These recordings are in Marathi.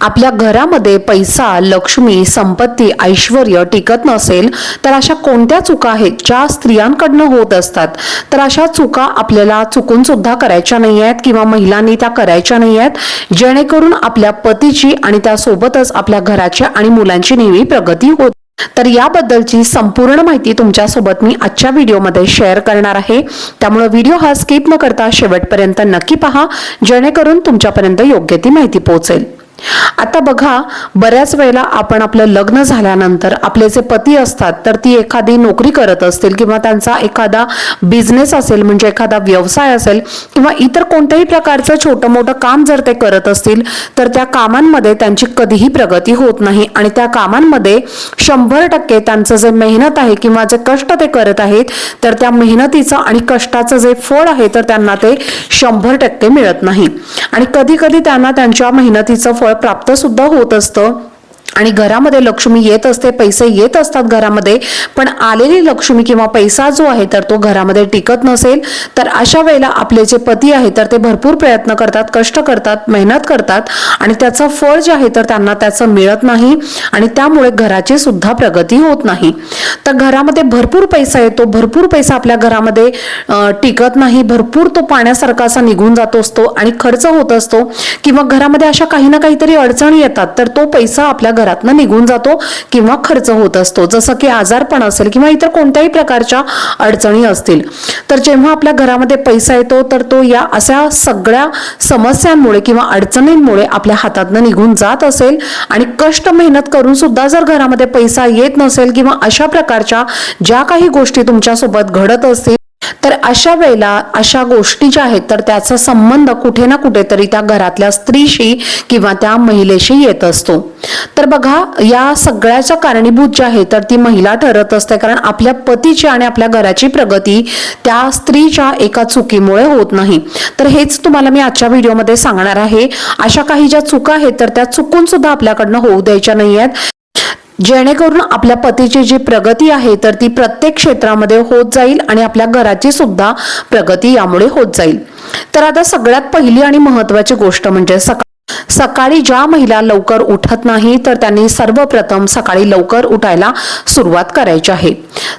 आपल्या घरामध्ये पैसा लक्ष्मी संपत्ती ऐश्वर टिकत नसेल तर अशा कोणत्या चुका आहेत ज्या स्त्रियांकडनं होत असतात? तर अशा चुका आपल्याला चुकून सुद्धा करायच्या नाही आहेत किंवा महिलांनी त्या करायच्या नाही आहेत जेणेकरून आपल्या पतीची आणि त्यासोबतच आपल्या घराच्या आणि मुलांची नेहमी प्रगती होत. तर याबद्दलची संपूर्ण माहिती तुमच्यासोबत मी आजच्या व्हिडिओमध्ये शेअर करणार आहे. त्यामुळे व्हिडिओ हा स्किप न करता शेवटपर्यंत नक्की पहा जेणेकरून तुमच्यापर्यंत योग्य ती माहिती पोहोचेल. आता बघा बऱ्याच वेळेला आपण आपलं लग्न झाल्यानंतर आपले जे पती असतात तर ती एखादी नोकरी करत असतील किंवा त्यांचा एखादा बिझनेस असेल म्हणजे एखादा व्यवसाय असेल किंवा इतर कोणत्याही प्रकारचं छोटं मोठं काम जर ते करत असतील तर त्या कामांमध्ये त्यांची कधीही प्रगती होत नाही. आणि त्या कामांमध्ये शंभर टक्के त्यांचं जे मेहनत आहे किंवा जे कष्ट ते करत आहेत तर त्या मेहनतीचं आणि कष्टाचं जे फळ आहे तर त्यांना ते शंभर टक्के मिळत नाही. आणि कधी कधी त्यांना त्यांच्या मेहनतीचं फळ प्राप्त सुद्धा होत असतं. आणि घरामध्ये लक्ष्मी येत असते पैसे येत असतात घरामध्ये पण आलेली लक्ष्मी किंवा पैसा जो आहे तर तो घरामध्ये टिकत नसेल. तर अशा वेळेला आपले जे पती आहे तर ते भरपूर प्रयत्न करतात कष्ट करतात मेहनत करतात आणि त्याचं फळ जे आहे तर त्यांना त्याचं मिळत नाही आणि त्यामुळे घराची सुद्धा प्रगती होत नाही. तर घरामध्ये भरपूर पैसा येतो भरपूर पैसा आपल्या घरामध्ये टिकत नाही भरपूर तो पाण्यासारखा असा निघून जात असतो आणि खर्च होत असतो किंवा घरामध्ये अशा काही ना काहीतरी अडचणी येतात तर तो पैसा आपल्या घरातनं निघून जातो किंवा खर्च होत असतो. जसं की आजारपण असेल किंवा इतर कोणत्याही प्रकारच्या अडचणी असतील. तर जेव्हा आपल्या घरामध्ये पैसा येतो तर तो या अशा सगळ्या समस्यांमुळे किंवा अडचणींमुळे आपल्या हातातनं निघून जात असेल. आणि कष्ट मेहनत करून सुद्धा जर घरामध्ये पैसा येत नसेल किंवा अशा प्रकारच्या ज्या काही गोष्टी तुमच्यासोबत घडत असतील तर अशा वेळेला अशा गोष्टी ज्या आहेत तर त्याचा संबंध कुठे ना कुठेतरी त्या घरातल्या स्त्रीशी किंवा त्या महिलेशी येत असतो. तर बघा या सगळ्याच्या कारणीभूत जी आहे तर ती महिला ठरत असते. कारण आपल्या पतीची आणि आपल्या घराची प्रगती त्या स्त्रीच्या एका चुकीमुळे होत नाही. तर हेच तुम्हाला मी आजच्या व्हिडिओमध्ये सांगणार आहे. अशा काही ज्या चुका आहेत तर त्या चुकून सुद्धा आपल्याकडनं होऊ द्यायच्या नाही आहेत. जेणेकरून आपल्या पतीची जी प्रगती आहे तर ती प्रत्येक क्षेत्रामध्ये होत जाईल आणि आपल्या घराची सुद्धा प्रगती यामुळे होत जाईल. तर आता सगळ्यात पहिली आणि महत्वाची गोष्ट म्हणजे सकाळ सकाळी ज्या महिला लवकर उठत नाही तर त्यांनी सर्वप्रथम सकाळी लवकर उठायला सुरुवात करायची आहे.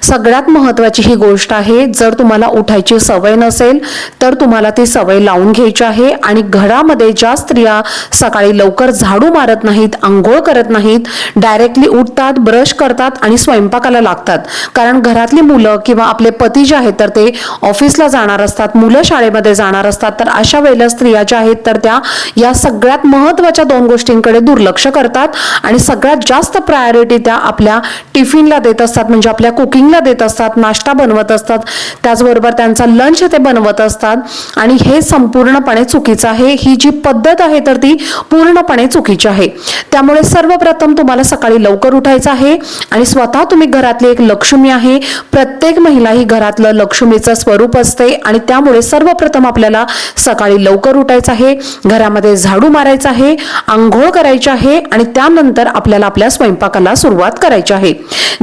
सगळ्यात महत्वाची ही गोष्ट आहे जर तुम्हाला उठायची सवय नसेल तर तुम्हाला ती सवय लावून घ्यायची आहे आणि घरामध्ये ज्या स्त्रिया सकाळी लवकर झाडू मारत नाहीत आंघोळ करत नाहीत डायरेक्टली उठतात ब्रश करतात आणि स्वयंपाकाला लागतात. कारण घरातली मुलं किंवा आपले पती जे आहेत तर ते ऑफिसला जाणार असतात मुलं शाळेमध्ये जाणार असतात तर अशा वेळेला स्त्रिया ज्या आहेत तर त्या या सगळ्यात महत्त्वाच्या दोन गोष्टींकडे दुर्लक्ष करतात आणि सगळ्यात जास्त प्रायोरिटी त्या आपल्या टिफिनला देत असतात म्हणजे आपल्या कुकिंग कुकिंगला देत असतात नाश्ता बनवत असतात त्याचबरोबर त्यांचा लंच ते बनवत असतात. आणि हे संपूर्णपणे चुकीचं आहे. ही जी पद्धत आहे तर ती पूर्णपणे चुकीची आहे. त्यामुळे सर्वप्रथम तुम्हाला सकाळी लवकर उठायचं आहे आणि स्वतः तुम्ही घरातली एक लक्ष्मी आहे. प्रत्येक महिला ही घरातलं लक्ष्मीचं स्वरूप असते आणि त्यामुळे सर्वप्रथम आपल्याला सकाळी लवकर उठायचं आहे. घरामध्ये झाडू मारायचं आहे आंघोळ करायची आहे आणि त्यानंतर आपल्याला आपल्या स्वयंपाकाला सुरुवात करायची आहे.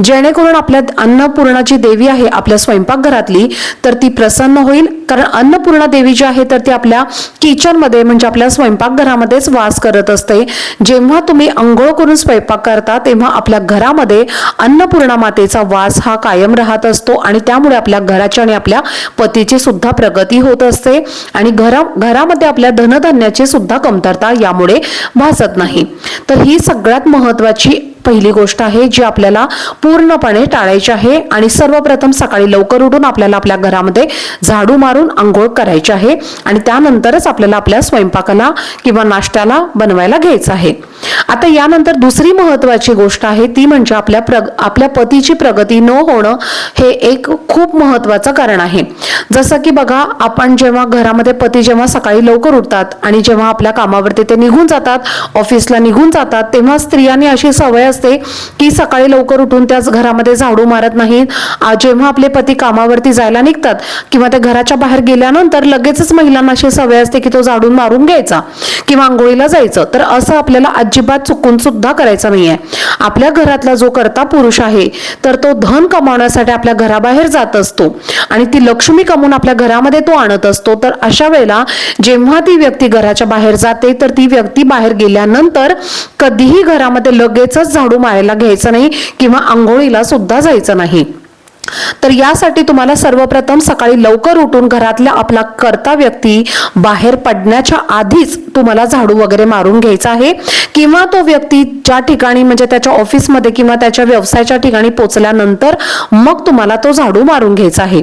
जेणेकरून आपल्या अन्न अन्नपूर्णाची देवी आहे आपल्या स्वयंपाकघरातली तर ती प्रसन्न होईल. कारण अन्नपूर्णा देवी जी आहे तर ती आपल्या किचनमध्ये म्हणजे आपल्या स्वयंपाकघरामध्येच वास करत असते. जेव्हा तुम्ही अंघोळ करून स्वयंपाक करता तेव्हा आपल्या घरामध्ये अन्नपूर्णा मातेचा वास हा कायम राहत असतो आणि त्यामुळे आपल्या घराची आणि आपल्या पतीची सुद्धा प्रगती होत असते. आणि घरा घरामध्ये आपल्या धनधान्याची सुद्धा कमतरता यामुळे भासत नाही. तर ही सगळ्यात महत्वाची पहिली गोष्ट आहे जी आपल्याला पूर्णपणे टाळायची आहे आणि सर्वप्रथम सकाळी लवकर उठून आपल्याला आपल्या घरामध्ये झाडू मारून आंघोळ करायची आहे आणि त्यानंतरच आपल्याला आपल्या स्वयंपाकाला किंवा नाश्त्याला बनवायला घ्यायचं आहे. आता यानंतर दुसरी महत्वाची गोष्ट आहे ती म्हणजे आपल्या प्रग आपल्या पतीची प्रगती न होणं हे एक खूप महत्वाचं कारण आहे. जसं की बघा आपण जेव्हा घरामध्ये पती जेव्हा सकाळी लवकर उठतात आणि जेव्हा आपल्या कामावरती ते निघून जातात ऑफिसला निघून जातात तेव्हा स्त्रियांनी अशी सवय असते की सकाळी लवकर उठून त्याच घरामध्ये झाडू मारत नाहीत. जेव्हा आपले पती कामावरती जायला निघतात किंवा ते घराच्या बाहेर गेल्यानंतर लगेचच महिलांना अशी सवय असते की तो झाडून मारून घ्यायचा किंवा आंघोळीला जायचं. तर असं आपल्याला अजिबात चुकून सुद्धा करायचं नाहीये. आपल्या घरातला जो करता पुरुष आहे तर तो धन कमावण्यासाठी आपल्या घराबाहेर जात असतो आणि ती लक्ष्मी कमवून आपल्या घरामध्ये तो आणत असतो. तर अशा वेळेला जेव्हा ती व्यक्ती घराच्या बाहेर जाते तर ती व्यक्ती बाहेर गेल्यानंतर कधीही घरामध्ये लगेचच झाडू मारायला घ्यायचं नाही किंवा आंघोळीला सुद्धा जायचं नाही. तर यासाठी तुम्हाला सर्वप्रथम सकाळी लवकर उठून घरातल्या आपला करता व्यक्ती बाहेर पडण्याच्या आधीच तुम्हाला झाडू वगैरे मारून घ्यायचा आहे. किंवा तो व्यक्ती ज्या ठिकाणी म्हणजे त्याच्या ऑफिसमध्ये किंवा त्याच्या व्यवसायाच्या ठिकाणी पोचल्यानंतर मग तुम्हाला तो झाडू मारून घ्यायचा आहे.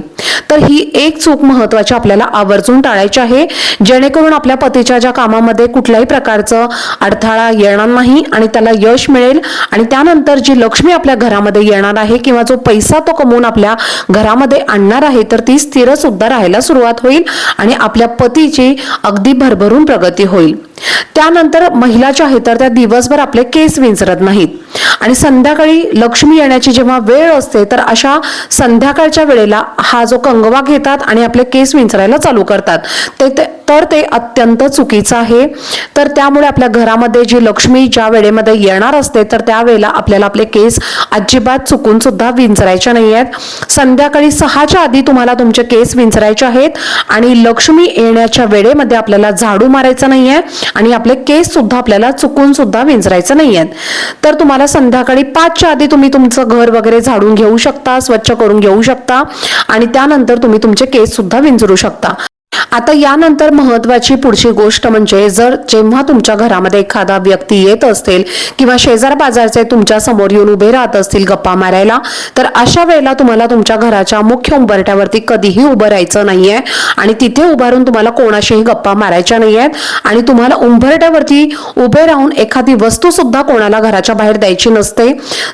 तर ही एक चूक महत्वाची आपल्याला आवर्जून टाळायची आहे. जेणेकरून आपल्या पतीच्या ज्या कामामध्ये कुठल्याही प्रकारचं अडथळा येणार नाही आणि त्याला यश मिळेल आणि त्यानंतर जी लक्ष्मी आपल्या घरामध्ये येणार आहे किंवा जो पैसा तो कमवून आपल्या आपल्या घरामध्ये आणणार आहे तर ती स्थिर सुद्धा राहायला सुरुवात होईल आणि आपल्या पतीची अगदी भरभरून प्रगती होईल. त्यानंतर महिला ज्या आहेत तर त्या दिवसभर आपले केस विंचरत नाहीत. आणि संध्याकाळी लक्ष्मी येण्याची जेव्हा वेळ असते तर अशा संध्याकाळच्या वेळेला हा जो कंगवा घेतात आणि आपले केस विंचरायला चालू करतात. ते ते- तर ते अत्यंत चुकीचं आहे. तर त्यामुळे आपल्या घरामध्ये जी लक्ष्मी ज्या वेळेमध्ये येणार असते तर त्यावेळेला आपल्याला आपले केस अजिबात चुकून सुद्धा विंचरायचे नाही आहेत. संध्याकाळी सहाच्या आधी तुम्हाला तुमचे केस विंचरायचे आहेत आणि लक्ष्मी येण्याच्या वेळेमध्ये आपल्याला झाडू मारायचं नाही आहे. आणि आपले केस सुद्धा आपल्याला चुकून सुद्धा विंचरायचं नाही आहेत तर तुम्हाला संध्याकाळी पाचच्या आधी तुम्ही तुमचं घर वगैरे झाडून घेऊ शकता स्वच्छ करून घेऊ शकता आणि त्यानंतर तुम्ही तुमचे केस सुद्धा विंचरू शकता. आता यानंतर महत्वाची पुढची गोष्ट म्हणजे जर जेव्हा तुमच्या घरामध्ये एखादा व्यक्ती येत असेल किंवा शेजार बाजारचे तुमच्यासमोर येऊन उभे राहत असतील गप्पा मारायला तर अशा वेळेला तुम्हाला तुमच्या घराच्या मुख्य उंबरट्यावरती कधीही उभं राहायचं नाहीये आणि तिथे उभारून तुम्हाला कोणाशीही गप्पा मारायच्या नाही आहेत आणि तुम्हाला उंबरट्यावरती उभे राहून एखादी वस्तू सुद्धा कोणाला घराच्या बाहेर द्यायची नसते.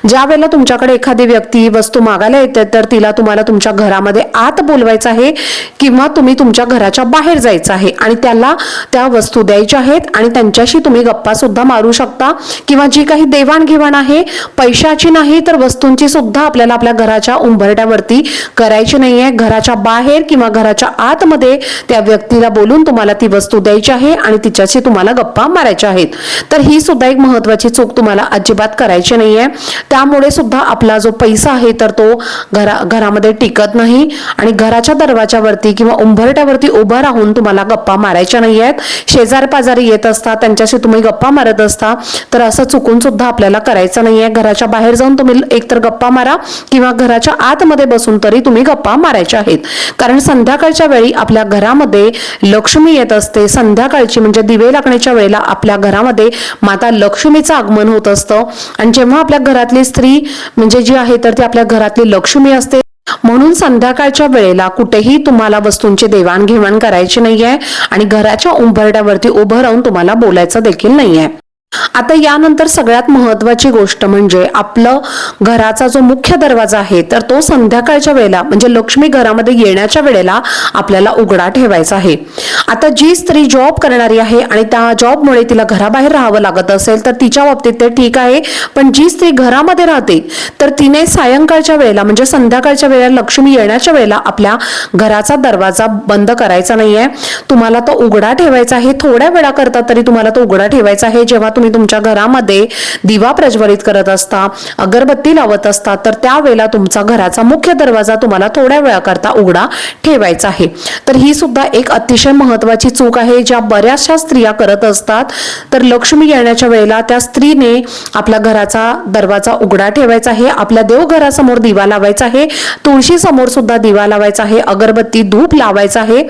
ज्या वेळेला तुमच्याकडे एखादी व्यक्ती वस्तू मागायला येते तर तिला तुम्हाला तुमच्या घरामध्ये आत बोलवायचं आहे किंवा तुम्ही तुमच्या घराच्या बाहेर जायचं आहे आणि त्याला त्या वस्तू द्यायच्या आहेत आणि त्यांच्याशी तुम्ही गप्पा सुद्धा मारू शकता. किंवा जी काही देवाणघेवाण आहे पैशाची नाही तर वस्तूंची सुद्धा आपल्याला आपल्या घराच्या उंबरट्यावरती करायची नाहीये घराच्या बाहेर किंवा घराच्या आतमध्ये त्या व्यक्तीला बोलून तुम्हाला ती वस्तू द्यायची आहे आणि तिच्याशी तुम्हाला गप्पा मारायच्या आहेत. तर ही सुद्धा एक महत्वाची चूक तुम्हाला अजिबात करायची नाही आहे. त्यामुळे सुद्धा आपला जो पैसा आहे तर तो घरा घरामध्ये टिकत नाही. आणि घराच्या दरवाजावरती किंवा उंबरट्यावरती उभं राहून तुम्हाला गप्पा मारायच्या नाही आहेत शेजार पाजारी येत असतात त्यांच्याशी तुम्ही गप्पा मारत असता तर असं चुकून सुद्धा आपल्याला करायचं नाहीये. घराच्या बाहेर जाऊन तुम्ही एकतर गप्पा मारा किंवा घराच्या आतमध्ये बसून तरी तुम्ही गप्पा मारायच्या आहेत. कारण संध्याकाळच्या वेळी आपल्या घरामध्ये लक्ष्मी येत असते. संध्याकाळची म्हणजे दिवे लागण्याच्या वेळेला आपल्या घरामध्ये माता लक्ष्मीचं आगमन होत असतं. आणि जेव्हा आपल्या घरातली स्त्री म्हणजे जी आहे तर ती आपल्या घरातली लक्ष्मी असते. म्हणून संध्याकाळच्या वेळेला कुठेही तुम्हाला वस्तूंची देवाणघेवाण करायची नाहीये आणि घराच्या उंबरड्यावरती उभं राहून तुम्हाला बोलायचं देखील नाहीये. आता यानंतर सगळ्यात महत्वाची गोष्ट म्हणजे आपलं घराचा जो मुख्य दरवाजा आहे तर तो संध्याकाळच्या वेळेला म्हणजे लक्ष्मी घरामध्ये येण्याच्या वेळेला आपल्याला उघडा ठेवायचा आहे. आता जी स्त्री जॉब करणारी आहे आणि त्या जॉबमुळे तिला घराबाहेर राहावं लागत असेल तर तिच्या बाबतीत ते ठीक आहे. पण जी स्त्री घरामध्ये राहते तर तिने सायंकाळच्या वेळेला म्हणजे संध्याकाळच्या वेळेला लक्ष्मी येण्याच्या वेळेला आपल्या घराचा दरवाजा बंद करायचा नाहीये. तुम्हाला तो उघडा ठेवायचा आहे थोड्या वेळाकरता तरी तुम्हाला तो उघडा ठेवायचा आहे. जेव्हा तुम्ही तुमच्या घरामध्ये दिवा प्रज्वलित करत असता अगरबत्ती लावत असता तर त्यावेळेला तुमचा घराचा मुख्य दरवाजा तुम्हाला थोड्या वेळाकरता उघडा ठेवायचा आहे. तर ही सुद्धा एक अतिशय महत्वाची चूक आहे. ज्या बऱ्याचशा स्त्रिया करत असतात तर लक्ष्मी येण्याच्या वेळेला त्या स्त्रीने आपल्या घराचा दरवाजा उघडा ठेवायचा आहे. आपल्या देवघरासमोर दिवा लावायचा आहे. तुळशी समोर सुद्धा दिवा लावायचा आहे. अगरबत्ती धूप लावायचा आहे.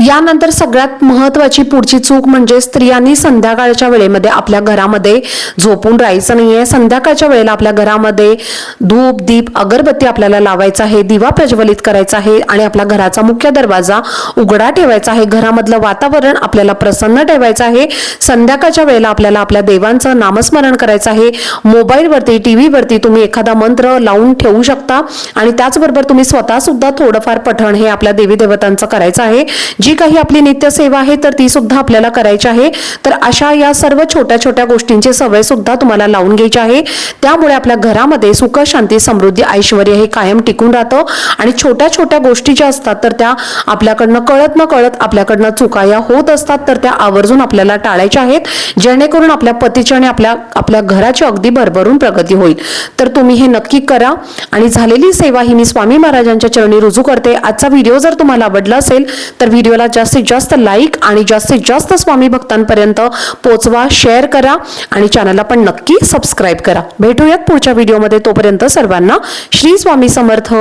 यानंतर सगळ्यात महत्वाची पुढची चूक म्हणजे स्त्रियांनी संध्याकाळच्या वेळेमध्ये आपल्या घरामध्ये झोपून राहायचं नाहीये. संध्याकाळच्या वेळेला आपल्या घरामध्ये धूप दीप अगरबत्ती आपल्याला लावायचा आहे दिवा प्रज्वलित करायचा आहे आणि आपल्या घराचा मुख्य दरवाजा उघडा ठेवायचा आहे. घरामधलं वातावरण आपल्याला प्रसन्न ठेवायचं आहे. संध्याकाळच्या वेळेला आपल्याला आपल्या देवांचं नामस्मरण करायचं आहे. मोबाईलवरती टी व्हीवरती तुम्ही एखादा मंत्र लावून ठेवू शकता आणि त्याचबरोबर तुम्ही स्वतः सुद्धा थोडंफार पठण हे आपल्या देवी देवतांचं करायचं आहे. जी काही आपली नित्यसेवा आहे तर ती सुद्धा आपल्याला करायची आहे. तर अशा या सर्व छोट्या छोट्या गोष्टींची सवय सुद्धा तुम्हाला लावून घ्यायची आहे. त्यामुळे आपल्या घरामध्ये सुख शांती समृद्धी ऐश्वर हे कायम टिकून राहतं. आणि छोट्या छोट्या गोष्टी ज्या असतात तर त्या आपल्याकडनं कळत न कळत आपल्याकडनं चुका या होत असतात तर त्या आवर्जून आपल्याला टाळायच्या आहेत. जेणेकरून आपल्या पतीची आणि आपल्या आपल्या घराची अगदी भरभरून प्रगती होईल. तर तुम्ही हे नक्की करा. आणि झालेली सेवा ही मी स्वामी महाराजांच्या चरणी रुजू करते. आजचा व्हिडिओ जर तुम्हाला आवडला असेल तर व्हिडिओला जास्तीत जास्त लाईक आणि जास्तीत जास्त स्वामी भक्तांपर्यंत पोचवा शेअर करा आणि चॅनलला पण नक्की सबस्क्राईब करा. भेटूयात पुढच्या व्हिडिओमध्ये तोपर्यंत सर्वांना श्री स्वामी समर्थ.